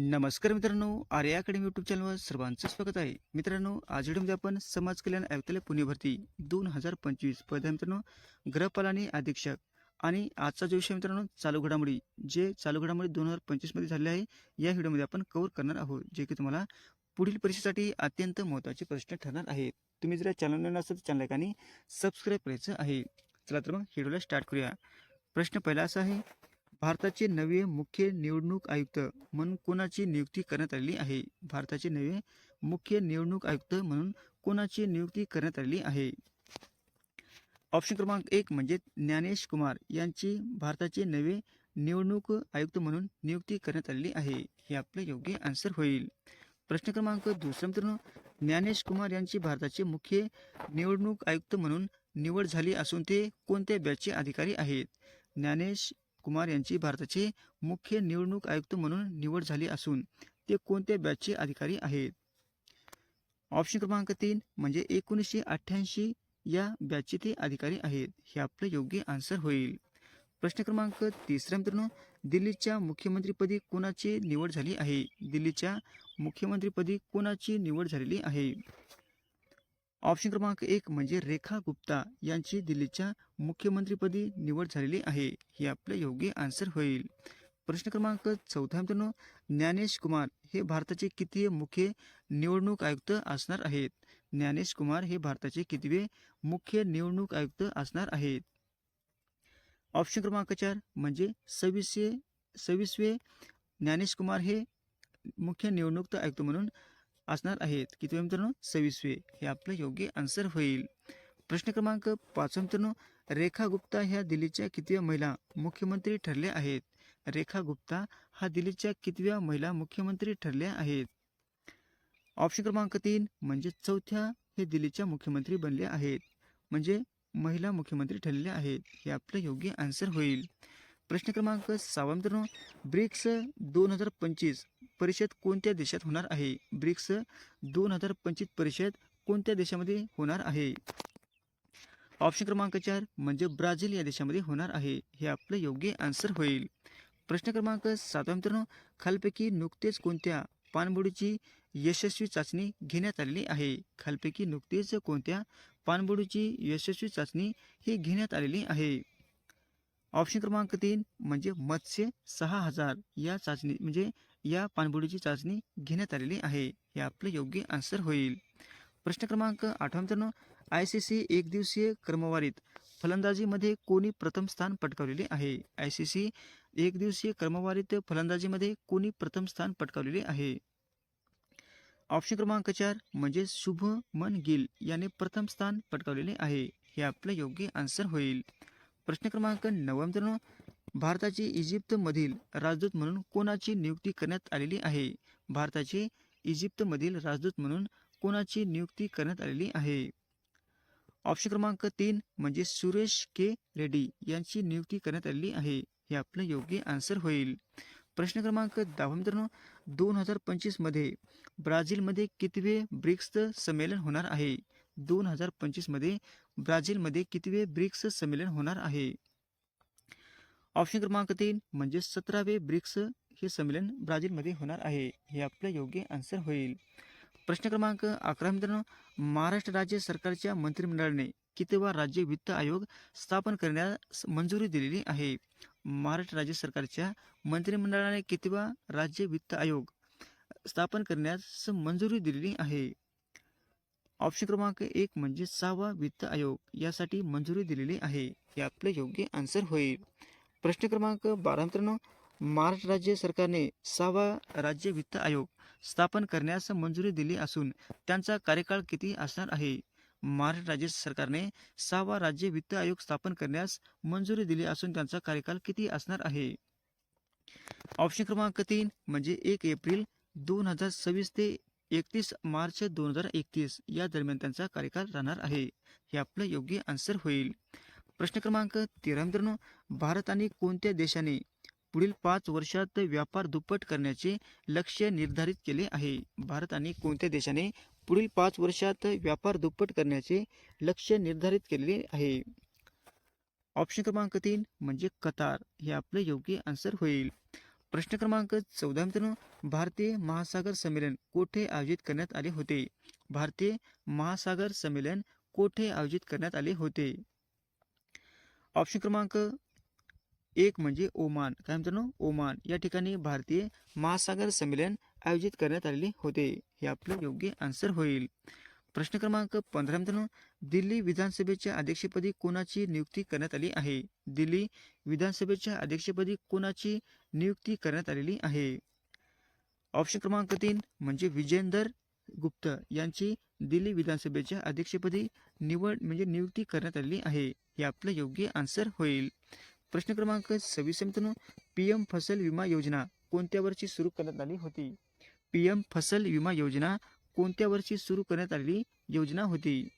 नमस्कार मित्रांनो Arya academy YouTube चॅनलवर सर्वांचं स्वागत आहे. मित्रांनो आज व्हिडिओमध्ये आपण समाज कल्याण आयुक्तालय पुणे भरती दोन हजार पंचवीस पहिल्या मित्रांनो ग्रहपाल अधीक्षक. आणि आजचा जो विषय मित्रांनो चालू घडामोडी. जे चालू घडामोडी दोन हजार पंचवीसमध्ये झाले आहे या व्हिडिओमध्ये आपण कव्हर करणार आहोत जे की तुम्हाला पुढील परीक्षेसाठी अत्यंत महत्त्वाचे प्रश्न ठरणार आहेत. तुम्ही जर या चॅनल नसेल तर चॅनल आणि सबस्क्राईब करायचं आहे. चला तर मग व्हिडिओला स्टार्ट करूया. प्रश्न पहिला असा आहे भारताचे नवे मुख्य निवडणूक आयुक्त म्हणून कोणाची नियुक्ती करण्यात आलेली आहे? भारताचे नवे मुख्य निवडणूक आयुक्त म्हणून कोणाची नियुक्ती करण्यात आलेली आहे? ऑप्शन क्रमांक एक म्हणजे ज्ञानेश कुमार यांची भारताचे नवे निवडणूक आयुक्त म्हणून नियुक्ती करण्यात आलेली आहे. हे आपलं योग्य आन्सर होईल. प्रश्न क्रमांक दुसरा मित्रांनो ज्ञानेश कुमार यांची भारताचे मुख्य निवडणूक आयुक्त म्हणून निवड झाली असून ते कोणत्या बॅचचे अधिकारी आहेत? ज्ञानेश कुमार यांची भारताचे मुख्य निवडणूक आयुक्त म्हणून निवड झाली असून ते कोणत्या बॅचचे अधिकारी आहेत? ऑप्शन क्रमांक तीन म्हणजे एकोणीसशे अठ्ठ्याऐंशी या बॅचचे ते अधिकारी आहेत. हे आपलं योग्य आन्सर होईल. प्रश्न क्रमांक तिसरा मित्रांनो दिल्लीच्या मुख्यमंत्रीपदी कोणाची निवड झाली आहे? दिल्लीच्या मुख्यमंत्रीपदी कोणाची निवड झालेली आहे? ऑप्शन क्रमांक एक म्हणजे रेखा गुप्ता यांची दिल्लीच्या मुख्यमंत्रीपदी निवड झालेली आहे. हे आपलं योग्य आन्सर होईल. प्रश्न क्रमांक चौथा मित्रांनो. ज्ञानेश कुमार हे भारताचे कितवे मुख्य निवडणूक आयुक्त असणार आहेत? ज्ञानेश कुमार हे भारताचे कितवे मुख्य निवडणूक आयुक्त असणार आहेत? ऑप्शन क्रमांक चार म्हणजे सव्वीसशे सव्वीसवे ज्ञानेश कुमार हे मुख्य निवडणूक आयुक्त म्हणून असणार आहेत. किती मित्रांनो? सव्वीसवे. हे आपलं योग्य आन्सर होईल. प्रश्न क्रमांक पाचवा मित्रांनो रेखा गुप्ता ह्या दिल्लीच्या कितव्या महिला मुख्यमंत्री ठरल्या आहेत? रेखा गुप्ता हा दिल्लीच्या कितव्या महिला मुख्यमंत्री ठरल्या आहेत? ऑप्शन क्रमांक तीन म्हणजे चौथ्या हे दिल्लीच्या मुख्यमंत्री बनले आहेत. म्हणजे महिला मुख्यमंत्री ठरलेल्या आहेत. हे आपलं योग्य आन्सर होईल. प्रश्न क्रमांक सहावा मित्रांनो ब्रिक्स दोन हजार पंचवीस परिषद कोणत्या देशात होणार आहे? ब्रिक्स दोन हजार पंचवीस परिषद कोणत्या देशामध्ये होणार आहे? ऑप्शन क्रमांक चार म्हणजे ब्राझील या देशामध्ये होणार आहे. हे आपलं योग्य आन्सर होईल. प्रश्न क्रमांक सातवा मित्रांनो खालपैकी नुकतेच कोणत्या पाणबुडीची यशस्वी चाचणी घेण्यात आलेली आहे? खालपैकी नुकतेच कोणत्या पाणबुडीची यशस्वी चाचणी ही घेण्यात आलेली आहे? ऑप्शन क्रमांक तीन म्हणजे मत्स्य सहा हजार या चाचणी म्हणजे या पाणबुडीची चाचणी घेण्यात आलेली आहे. हे आपलं योग्य आन्सर होईल. प्रश्न क्रमांक आठवा मित्रांनो आय सी सी एक दिवसीय क्रमवारीत फलंदाजीमध्ये कोणी प्रथम स्थान पटकावलेले आहे? आय सी सी एक दिवसीय क्रमवारीत फलंदाजीमध्ये कोणी प्रथम स्थान पटकावलेले आहे? ऑप्शन क्रमांक चार म्हणजे शुभमन गिल याने प्रथम स्थान पटकावलेले आहे. हे आपलं योग्य आन्सर होईल. प्रश्न क्रमांक नववा मित्रांनो भारताची इजिप्तमधील राजदूत म्हणून कोणाची नियुक्ती करण्यात आलेली आहे? भारताचे इजिप्तमधील राजदूत म्हणून कोणाची नियुक्ती करण्यात आलेली आहे? ऑप्शन क्रमांक तीन म्हणजे सुरेश के. रेड्डी यांची नियुक्ती करण्यात आलेली आहे. हे आपलं योग्य आन्सर होईल. प्रश्न क्रमांक दहा मित्रांनो दोन हजार पंचवीसमध्ये ब्राझीलमध्ये कितवे ब्रिक्स संमेलन होणार आहे? दोन हजार पंचवीसमध्ये ब्राझीलमध्ये कितवे ब्रिक्स संमेलन होणार आहे? ऑप्शन क्रमांक तीन म्हणजे सतरावे ब्रिक्स हे संमेलन ब्राझीलमध्ये होणार आहे हे आपलं योग्य आन्सर होईल. प्रश्न क्रमांक अकरा मित्रांनो महाराष्ट्र राज्य सरकारच्या मंत्रिमंडळाने कितवा राज्य वित्त आयोग स्थापन करण्यास मंजुरी दिलेली आहे? महाराष्ट्र राज्य सरकारच्या मंत्रिमंडळाने कितवा राज्य वित्त आयोग स्थापन करण्यास मंजुरी दिलेली आहे? ऑप्शन क्रमांक एक म्हणजे सहावा वित्त आयोग. यासाठी मंजुरी दिलेली आहे. हे आपलं योग्य आन्सर होईल. प्रश्न क्रमांक बारा मित्रांनो महाराष्ट्र राज्य सरकारने सहावा राज्य वित्त आयोग स्थापन करण्यास मंजुरी दिली असून त्यांचा कार्यकाळ किती असणार आहे? महाराष्ट्र राज्य सरकारने सहावा राज्य वित्त आयोग स्थापन करण्यास मंजुरी दिली असून त्यांचा कार्यकाळ किती असणार आहे? ऑप्शन क्रमांक तीन म्हणजे एक एप्रिल दोन हजार सव्वीस ते एकतीस मार्च दोन हजार एकतीस या दरम्यान त्यांचा कार्यकाळ राहणार आहे. हे आपलं योग्य आन्सर होईल. प्रश्न क्रमांक तेरा मित्रांनो भारत आणि कोणत्या देशाने पुढील पाच वर्षात व्यापार दुप्पट करण्याचे लक्ष्य निर्धारित केले आहे? भारत आणि कोणत्या देशाने पुढील पाच वर्षात व्यापार दुप्पट करण्याचे लक्ष्य निर्धारित केलेले आहे? ऑप्शन क्रमांक तीन म्हणजे कतार. हे आपलं योग्य आन्सर होईल. प्रश्न क्रमांक चौदा मित्रांनो भारतीय महासागर संमेलन कोठे आयोजित करण्यात आले होते? भारतीय महासागर संमेलन कोठे आयोजित करण्यात आले होते? ऑप्शन क्रमांक एक म्हणजे ओमान. काय मित्रांनो? ओमान. या ठिकाणी भारतीय महासागर संमेलन आयोजित करण्यात आलेले होते. हे आपलं योग्य आन्सर होईल. प्रश्न क्रमांक पंधरा मित्रांनो दिल्ली विधानसभेच्या अध्यक्षपदी कोणाची नियुक्ती करण्यात आली आहे? दिल्ली विधानसभेच्या अध्यक्षपदी कोणाची नियुक्ती करण्यात आलेली आहे. ऑप्शन क्रमांक तीन म्हणजे विजेंदर गुप्त यांची दिल्ली विधानसभेच्या अध्यक्षपदी निवड म्हणजे नियुक्ती करण्यात आलेली आहे. हे आपलं योग्य आन्सर होईल. प्रश्न क्रमांक सव्वीस मित्रांनो. पी एम फसल विमा योजना कोणत्या वर्षी सुरू करण्यात आली होती? पी एम फसल विमा योजना कोणत्या वर्षी सुरू करण्यात आलेली योजना होती?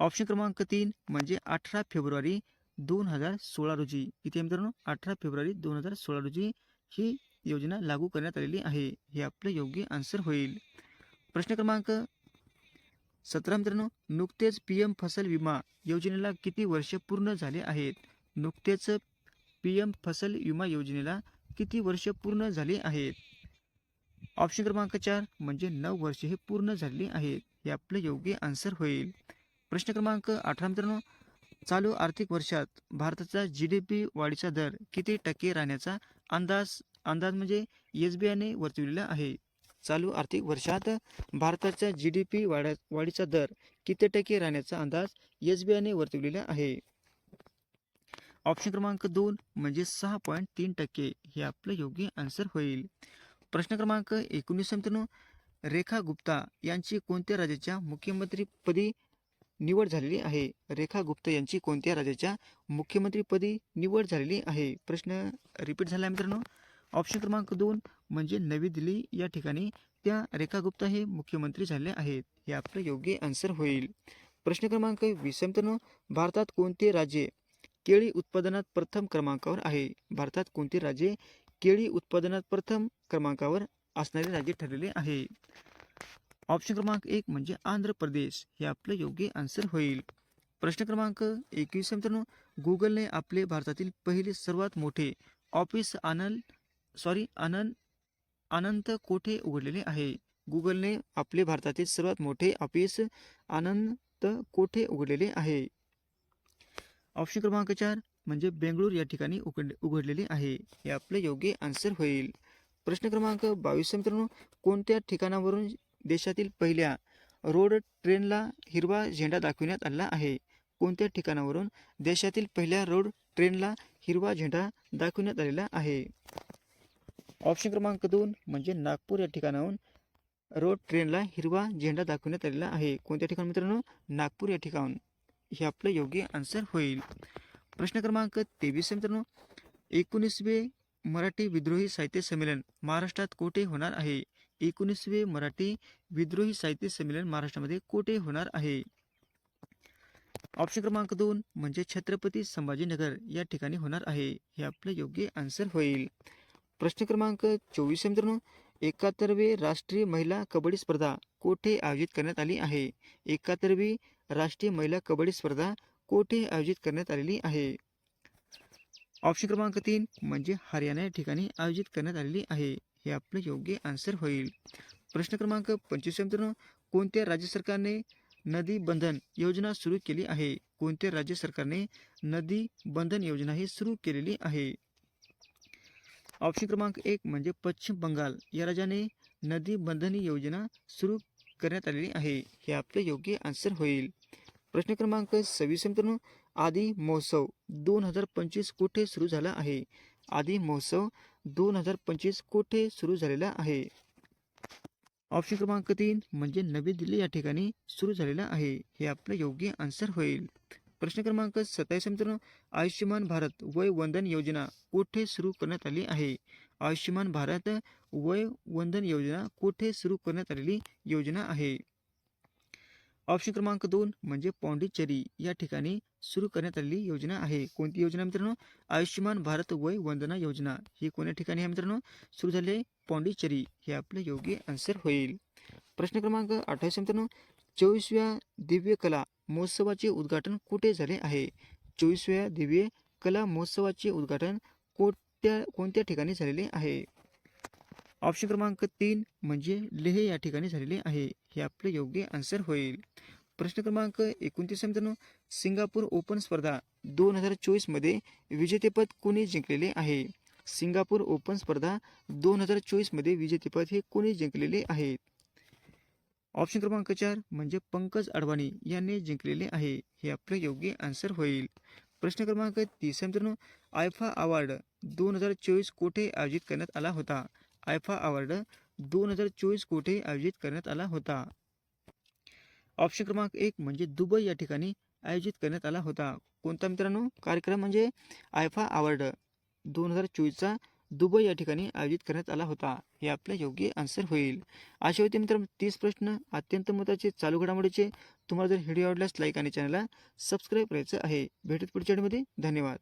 ऑप्शन क्रमांक तीन म्हणजे अठरा फेब्रुवारी दोन हजार सोळा रोजी. किती आहे मित्रांनो अठरा फेब्रुवारी दोन हजार सोळा रोजी ही योजना लागू करण्यात आलेली आहे. हे आपलं योग्य आन्सर होईल. प्रश्न क्रमांक सतरा मित्रांनो नुकतेच पी एम फसल विमा योजनेला किती वर्ष पूर्ण झाले आहेत? नुकतेच पी एम फसल विमा योजनेला किती वर्ष पूर्ण झाले आहेत? ऑप्शन क्रमांक चार म्हणजे नऊ वर्ष हे पूर्ण झालेली आहेत. हे आपलं योग्य आन्सर होईल. प्रश्न क्रमांक अठरा मित्रांनो चालू आर्थिक वर्षात भारताचा जी डी पी वाढीचा दर किती टक्के राहण्याचा अंदाज अंदाज म्हणजे एस बी आयने वर्तविलेला आहे. चालू आर्थिक वर्षात भारताचा जी डी पी वाढ वाढीचा दर किती टक्के राहण्याचा अंदाज एस बी आयने वर्तविलेला आहे. ऑप्शन क्रमांक दोन म्हणजे सहा पॉईंट तीन टक्के हे आपलं योग्य आन्सर होईल. प्रश्न क्रमांक एकोणीस मित्रांनो रेखा गुप्ता यांची कोणत्या राज्याच्या मुख्यमंत्रीपदी निवड झालेली आहे. रेखा गुप्ता यांची कोणत्या राज्याच्या मुख्यमंत्रीपदी निवड झालेली आहे? प्रश्न रिपीट झाला मित्रांनो. ऑप्शन क्रमांक दोन म्हणजे नवी दिल्ली या ठिकाणी त्या रेखा गुप्ता हे मुख्यमंत्री झाले आहेत. हे आपलं योग्य आन्सर होईल. प्रश्न क्रमांक वीस मित्रांनो. भारतात कोणते राज्य केळी उत्पादनात प्रथम क्रमांकावर आहे? भारतात कोणते राज्य केळी उत्पादनात प्रथम क्रमांकावर असणारे राज्य ठरलेले आहे? ऑप्शन क्रमांक एक म्हणजे आंध्र प्रदेश. हे आपलं योग्य आन्सर होईल. प्रश्न क्रमांक एकवीस मित्रांनो. गुगलने आपले भारतातील पहिले सर्वात मोठे ऑफिस आनंद सॉरी आनंद अनंत कोठे उघडलेले आहे? गुगलने आपले भारतातील सर्वात मोठे ऑफिस आनंत कोठे उघडलेले आहे? ऑप्शन क्रमांक चार म्हणजे बेंगळूर या ठिकाणी उघड उघडलेले आहे. हे आपले योग्य आन्सर होईल. प्रश्न क्रमांक बावीस मित्रांनो. कोणत्या ठिकाणावरून देशातील पहिल्या रोड ट्रेनला हिरवा झेंडा दाखविण्यात आला आहे. कोणत्या ठिकाणावरून देशातील पहिल्या रोड ट्रेनला हिरवा झेंडा दाखविण्यात आलेला आहे? ऑप्शन क्रमांक दोन म्हणजे नागपूर या ठिकाणाहून रोड ट्रेनला हिरवा झेंडा दाखवण्यात आलेला आहे. कोणत्या ठिकाणी मित्रांनो? नागपूर या ठिकाण. हे आपलं योग्य आन्सर होईल. प्रश्न क्रमांक तेवीस मित्रांनो. एकोणीसवे मराठी विद्रोही साहित्य संमेलन महाराष्ट्रात कोठे होणार आहे? एकोणीसवे मराठी विद्रोही साहित्य संमेलन महाराष्ट्रामध्ये कोठे होणार आहे? ऑप्शन क्रमांक दोन म्हणजे छत्रपती संभाजीनगर या ठिकाणी होणार आहे. हे आपलं योग्य आन्सर होईल. प्रश्न क्रमांक चोवीस मित्रांनो. एकाहत्तरवे राष्ट्रीय महिला कबड्डी स्पर्धा कोठे आयोजित करण्यात आली आहे? एकाहत्तरवी राष्ट्रीय महिला कबड्डी स्पर्धा कोठे आयोजित करण्यात आलेली आहे? ऑप्शन क्रमांक तीन म्हणजे हरियाणा या ठिकाणी आयोजित करण्यात आलेली आहे. हे आपलं योग्य आन्सर होईल. प्रश्न क्रमांक पंचवीस मित्रांनो कोणत्या राज्य सरकारने नदी बंधन योजना सुरू केली आहे? कोणत्या राज्य सरकारने नदी बंधन योजना ही सुरू केलेली आहे? ऑप्शन क्रमांक एक म्हणजे पश्चिम बंगाल. या राज्याने नदी बंधन योजना सुरू करण्यात आलेली आहे. हे आपलं योग्य आन्सर होईल. प्रश्न क्रमांक सव्वीस मित्रांनो आदी महोत्सव दोन हजार पंचवीस कुठे सुरू झाला आहे? आदी महोत्सव दोन हजार पंचवीस कोठे सुरू झालेला आहे? ऑप्शन क्रमांक तीन म्हणजे नवी दिल्ली या ठिकाणी सुरू झालेला आहे. हे आपलं योग्य आन्सर होईल. प्रश्न क्रमांक सत्तावीस मित्रांनो आयुष्यमान भारत वय वंदन योजना कोठे सुरू करण्यात आली आहे? आयुष्यमान भारत वय वंदन योजना कोठे सुरू करण्यात आलेली योजना आहे? ऑप्शन क्रमांक दोन म्हणजे पॉंडिचेरी या ठिकाणी सुरू करण्यात आलेली योजना आहे. कोणती योजना मित्रांनो? आयुष्यमान भारत वय वंदना योजना. ही कोण्या ठिकाणी आहे मित्रांनो? सुरू झाली आहे पॉंडिचेरी. हे आपलं योग्य आन्सर होईल. प्रश्न क्रमांक अठ्ठावीस मित्रांनो. चोवीसव्या दिव्य कला महोत्सवाचे उद्घाटन कुठे झाले आहे? चोवीसव्या दिव्य कला महोत्सवाचे उद्घाटन कोणत्या कोणत्या ठिकाणी झालेले आहे? ऑप्शन क्रमांक तीन म्हणजे लेह या ठिकाणी झालेले आहे. हे आपलं योग्य आन्सर होईल. प्रश्न क्रमांक एकोणतीस मित्रांनो. सिंगापूर ओपन स्पर्धा दोन हजार चोवीसमध्ये विजेतेपद कोणी जिंकलेले आहे? सिंगापूर ओपन स्पर्धा दोन हजार चोवीसमध्ये विजेतेपद हे कोणी जिंकलेले आहेत ऑप्शन क्रमांक चार म्हणजे पंकज अडवाणी यांनी जिंकलेले आहे. हे आपलं योग्य आन्सर होईल. प्रश्न क्रमांक तीस मित्रांनो. आयफा अवॉर्ड दोन हजार चोवीस कोठे आयोजित करण्यात आला होता? आयफा अवॉर्ड दोन हजार चोवीस कोठे आयोजित करण्यात आला होता. ऑप्शन क्रमांक एक म्हणजे दुबई या ठिकाणी आयोजित करण्यात आला होता. कोणता मित्रांनो? कार्यक्रम म्हणजे आयफा अवॉर्ड दोन हजार चोवीसचा दुबई या ठिकाणी आयोजित करण्यात आला होता. हे आपलं योग्य आन्सर होईल. अशा होते मित्रांनो तीस प्रश्न अत्यंत महत्त्वाचे चालू घडामोडीचे. तुम्हाला जर व्हिडिओ आवडल्यास लाईक आणि चॅनलला सबस्क्राईब करायचं आहे. भेटत पुढच्या धन्यवाद.